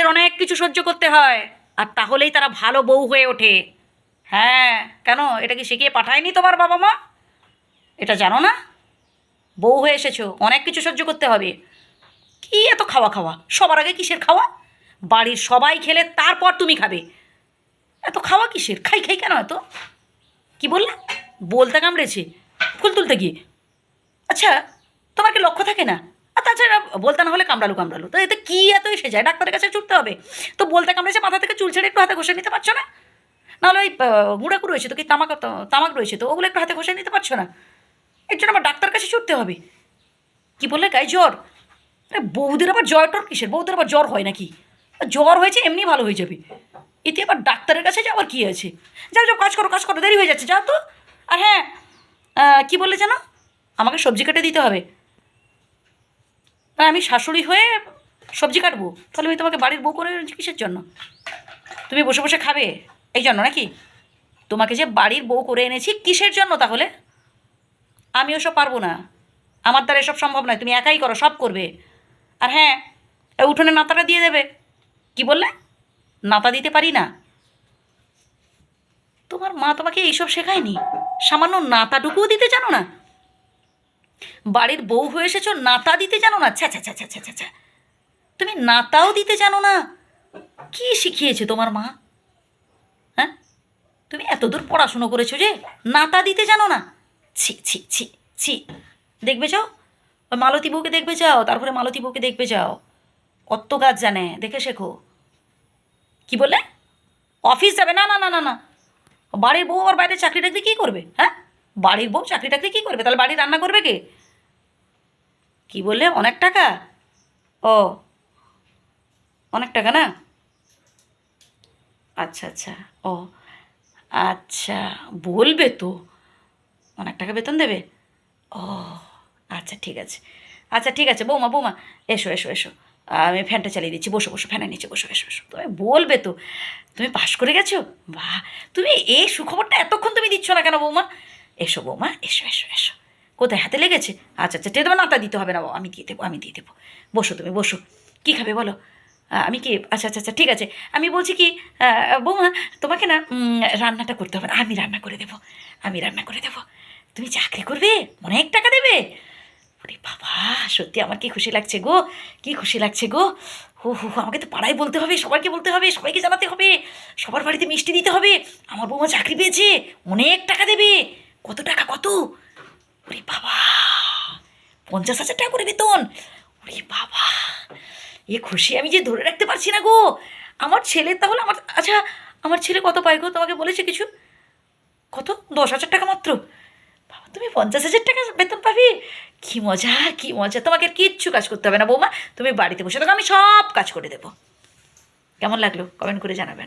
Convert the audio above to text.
বউদের অনেক কিছু সহ্য করতে হয়। আর তাহলেই তারা ভালো বউ হয়ে ওঠে। হ্যাঁ কেন? এটা কি শিখিয়ে পাঠায়নি তোমার বাবা মা এটা জানো না? বউ হয়ে এসেছ, অনেক কিছু সহ্য করতে হবে। কি এত খাওয়া খাওয়া? সবার আগে কিসের খাওয়া? বাড়ির সবাই খেলে তারপর তুমি খাবে। এত খাওয়া কিসের? খাই খাই কেন এত? কি বললে? বলতে কামড়েছে। ফুল তুলতে গিয়ে। আচ্ছা তোমার কি লক্ষ্য থাকে না? আর তাছাড়া বলতে না হলে কামড়ালো কামড়ালো। তো এতে কী এত এসে যায়? ডাক্তারের কাছে ছুটতে হবে। তো বলতে কামড়েছে, মাথা থেকে চুল ছেড়ে একটু হাতে ঘষে নিতে পারছ না? নাহলে ওই গুঁড়াকু রয়েছে তো কি, তামাক তামাক রয়েছে তো, ওগুলো একটু হাতে ঘষে নিতে পারছ না? এর জন্য আমার ডাক্তার কাছে ছুটতে হবে। কি বললে গায়ে জ্বর। বৌদের আবার জ্বর টর কিসের? বৌদের আবার জ্বর হয় নাকি? জ্বর হয়েছে, এমনি ভালো হয়ে যাবে। এতে আবার ডাক্তারের কাছে যাওয়ার কী আছে? যাও যাও, কাজ করো কাজ করো, দেরি হয়ে যাচ্ছে, যাও তো। আর হ্যাঁ কী বললে জানো আমাকে সবজি কেটে দিতে হবে। আর আমি শাশুড়ি হয়ে সবজি কাটবো? তাহলে আমি তোমাকে বাড়ির বউ করে কিসের জন্য? তুমি বসে বসে খাবে? এই জন্য নাকি? তোমাকে যে বাড়ির বউ করে এনেছি কিসের জন্য তাহলে? আমি ওসব পারব না। আমার দ্বারা এসব সম্ভব নয়। তুমি একাই করো, সব করবে। আর হ্যাঁ উঠোনে নাতাটা দিয়ে দেবে। কি বললে? নাতা দিতে পারি না। তোমার মা তোমাকে এইসব শেখায়নি? সামান্য নাতাটুকুও দিতে জানো না? বাড়ির বউ হয়ে এসেছ, নাতা দিতে জানো না? ছ্যা ছ্যা ছ্যা ছ্যা ছ্যা তুমি নাতাও দিতে জানো না? কি শিখিয়েছে তোমার মা? হ্যাঁ? তুমি এতদূর পড়াশুনো করেছ যে নাতা দিতে জানো না? ছি ছি ছি ছি। দেখবে যাও? ওই মালতী বউকে দেখবে যাও, তারপরে মালতী বউকে দেখবে যাও। কত কাজ জানে, দেখে শেখো। কি বললে? অফিস যাবে? না না না না না। বাড়ির বউ আর বাইরে চাকরি টাকরি কী করবে? হ্যাঁ? বাড়ির বউ চাকরি টাকরি কী করবে? তাহলে বাড়ি রান্না করবে কে? কি বললে অনেক টাকা? ও। অনেক টাকা না? আচ্ছা আচ্ছা। ও। আচ্ছা বলবে তো। অনেক টাকা বেতন দেবে? ও আচ্ছা ঠিক আছে। আচ্ছা ঠিক আছে। বৌমা বৌমা, এসো এসো এসো। আমি ফ্যানটা চালিয়ে দিচ্ছি। বসো বসো, ফ্যানের নিচে বসো, এসো এসো। তুমি বলবে তো। তুমি পাশ করে গেছো? বাহ! তুমি এই সুখবরটা এতক্ষণ তুমি দিচ্ছ না কেন বৌমা? এসো বৌমা, এসো এসো এসো। কোথায় হাতে লেগেছে? আচ্ছা আচ্ছা টেদবা নাতা দিতে হবে না। আমি দিয়ে দেবো, আমি দিয়ে দেবো। বসো তুমি, বসো। কী খাবে বলো? আমি কি আচ্ছা আচ্ছা আচ্ছা ঠিক আছে। আমি বলছি কি বৌমা, তোমাকে না রান্নাটা করতে হবে না। আমি রান্না করে দেবো, আমি রান্না করে দেবো। তুমি চাকরি করবে? অনেক টাকা দেবে? ওরে বাবা, সত্যি আমার কি খুশি লাগছে গো, কি খুশি লাগছে গো। হো হো, আমাকে তো পাড়ায় বলতে হবে, সবাইকে বলতে হবে, সবাইকে জানাতে হবে, সবার বাড়িতে মিষ্টি দিতে হবে। আমার বৌমা চাকরি পেয়েছে, অনেক টাকা দেবে। কত টাকা, কত? পঞ্চাশ হাজার টাকা করে বেতন। ওরে বাবা, এ খুশি আমি যে ধরে রাখতে পারছি না গো। আমার ছেলে তাহলে আমার আচ্ছা আমার ছেলে কত পায় গো? তোমাকে বলেছে কিছু? কত? দশ হাজার টাকা মাত্র। বাবা, তুমি পঞ্চাশ হাজার টাকা বেতন পাবে? কি মজা কি মজা। তোমাকে আর কিচ্ছু কাজ করতে হবে না, বৌমা। তুমি বাড়িতে বসে থাকো, আমি সব কাজ করে দেবো। কেমন লাগল? কমেন্ট করে জানাবেন।